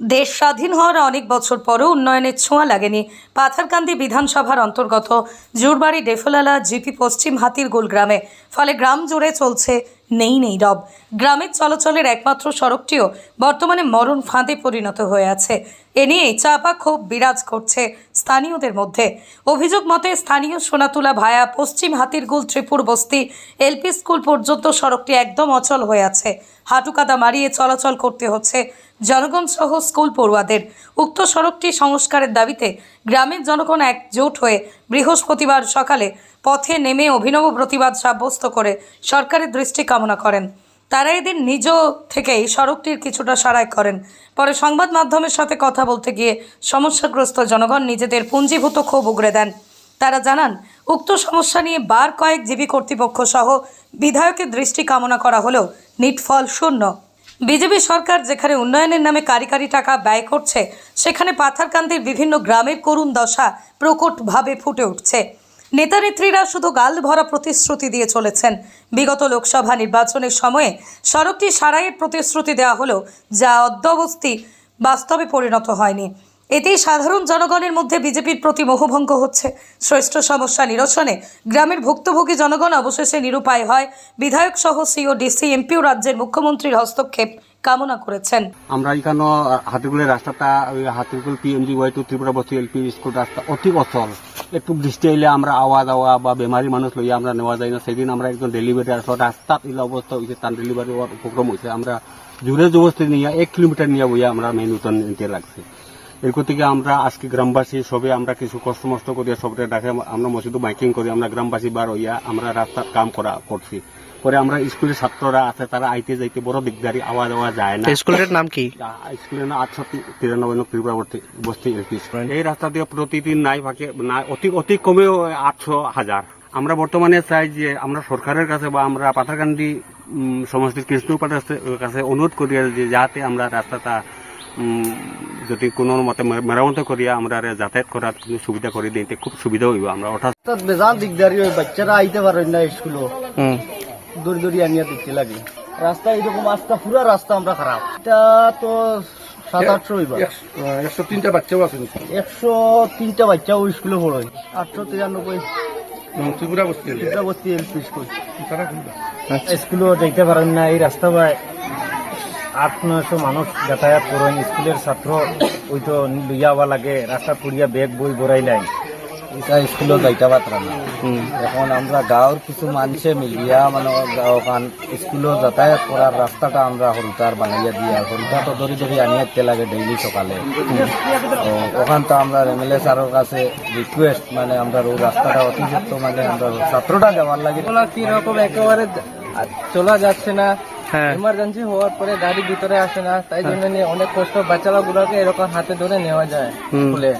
দেশ স্বাধীন হওয়ার অনেক বছর পরও উন্নয়নের ছোঁয়া লাগেনি। পাথারকান্দি বিধানসভার অন্তর্গত জুরবাড়ি ডেফোলালা জিপি পশ্চিম হাতির গ্রামে। ফলে গ্রাম জুড়ে চলছে নেই নেই, রব। গ্রামের চলাচলের একমাত্র সড়কটিও বর্তমানে মরণ ফাঁদে পরিণত হয়ে আছে। এ নিয়ে চাপা ক্ষোভ বিরাজ করছে স্থানীয়দের মধ্যে। অভিযোগ মতে, স্থানীয় সোনাতুলা ভায়া পশ্চিম হাতিরগুল ত্রিপুর বস্তি এলপি স্কুল পর্যন্ত সড়কটি একদম অচল হয়ে আছে। হাঁটুকাদা মারিয়ে চলাচল করতে হচ্ছে জনগণ সহ স্কুল পড়ুয়াদের। উক্ত সড়কটি সংস্কারের দাবিতে গ্রামের জনগণ একজোট হয়ে বৃহস্পতিবার সকালে পথে নেমে অভিনব প্রতিবাদ সাব্যস্ত করে সরকারের দৃষ্টি কামনা করেন। তারা এদিন নিজ থেকেই সড়কটির কিছুটা সারাই করেন। পরে সংবাদ মাধ্যমের সাথে কথা বলতে গিয়ে সমস্যাগ্রস্ত জনগণ নিজেদের পুঞ্জীভূত ক্ষোভ উগরে দেন। তারা জানান, উক্ত সমস্যা নিয়ে বার কয়েক জিবি কর্তৃপক্ষ সহ বিধায়কের দৃষ্টি কামনা করা হলেও নিটফল শূন্য। বিজেপি সরকার যেখানে উন্নয়নের নামে কারি কারি টাকা ব্যয় করছে, সেখানে পাথারকান্দির বিভিন্ন গ্রামের করুণ দশা প্রকটভাবে ফুটে উঠছে। নেতানেত্রীরা শুধু গাল ভরা প্রতিশ্রুতি দিয়ে চলেছেন। বিগত লোকসভা নির্বাচনের সময়ে সড়কটি সারাইয়ের প্রতিশ্রুতি দেওয়া হলো যা অদ্যাবস্থি বাস্তবে পরিণত হয়নি। এতেই সাধারণ জনগণের মধ্যে বিজেপির প্রতি মোহভঙ্গ হচ্ছে। শ্রেষ্ঠ সমস্যা নিরসনে গ্রামের ভুক্তভোগী জনগণ অবশেষে নিরুপায় হয়। বিধায়ক সহ সিও ডিসি এমপিও রাজ্যের মুখ্যমন্ত্রীর হস্তক্ষেপ কামনা করেছেন। আমরা এখানে হাতিগুলের রাস্তাটা হাতিগুল পিএমজি ওয়াই টু ত্রিপুরা বস্তি এলপি স্কুল রাস্তা অতি অচল। একটু বৃষ্টি এলে আমরা আওয়া যাওয়া বা বেমারি মানুষ লইয়া আমরা নেওয়া যায় না। সেদিন আমরা একজন ডেলিভারি আসলো রাস্তাত ইলা অবস্থা হয়েছে তার ডেলিভারি হওয়ার উপক্রম হয়েছে আমরা জোরে জবস্তি নিয়ে, এক কিলোমিটার নিয়ে বইয়া আমরা মেন উত্তর নিতে লাগছে। এরপর থেকে আমরা আজকে গ্রামবাসী সবে আমরা কিছু কষ্ট মষ্ট করিয়া সবরে ডাকে আমরা মসজিদ মাইকিং করি আমরা গ্রামবাসী বার হইয়া আমরা রাস্তার কাম করা করছি। পরে আমরা স্কুলের ছাত্ররা আছে তারা আইতে যাইতে বড় দিকদারি আওয়া যাওয়া যায় না। স্কুলের নাম কি? স্কুলের নাম আটশো তিরানব্বই নং ত্রিপুরাবর্তী বস্তি এলপি স্কুল। এই রাস্তা দিয়ে প্রতিদিন নাই ফাঁকে নাই অতি অতি কমেও আটশো হাজার। আমরা বর্তমানে চাই যে আমরা সরকারের কাছে বা আমরা পাথারকান্দি সমষ্টির কৃষ্ণপাটের কাছে অনুরোধ করি যে যাতে আমরা রাস্তাটা যদি কোনো মতে মের- মেরামত করিয়া আমরা যাতায়াত করার কোনো সুবিধা করে দিতে খুব সুবিধা হইব আমরা অর্থাৎ বেজান দিকদারি হয় বাচ্চারা আইতে পারেন না স্কুলও। দূর দূরি আনিয়া দিতে লাগে। রাস্তা এরকম রাস্তা পুরো রাস্তা আমরা খারাপ। এটা তো সাত আটশো হইবা। একশো তিনটা বাচ্চাও আছে? একশো তিনটা বাচ্চাও স্কুলে পড়ে। আটশো তিরানব্বই। ত্রিপুরা বস্তি এলাকা। বস্তি এলপি স্কুল। স্কুলও যাইতে পারেন না এই রাস্তা বাই আট নয়শো মানুষ যাতায়াত করেন। স্কুলের ছাত্র ওই তো লইয়া লাগে রাস্তা পুড়িয়া ব্যাগ বই বড়াইলেন এটা স্কুলও যাইতে পারতাম না। এখন আমরা গাঁৱৰ কিছু মানুষে মিলিয়া মানে গাঁওখান স্কুলও যাতায়াত করার রাস্তাটা আমরা হরুতার বানাইয়া দিয়া। হরুতা তো ধরি ধরি আনিয়াতে লাগে ডেইলি সকালে। ওখান তো আমরা এম এল এ স্যারের কাছে রিকোয়েস্ট মানে আমরা ওই রাস্তাটা অতি সত্য মানে আমরা ছাত্রটা যাওয়ার লাগে। কীরকম একেবারে চলা যাচ্ছে না। ইমার্জেন্সি হওয়ার পরে গাড়ি ভিতরে আসে না তাই জন্য অনেক কষ্ট। বাচ্চারা গুলোকে এরকম হাতে ধরে নেওয়া যায় খুলে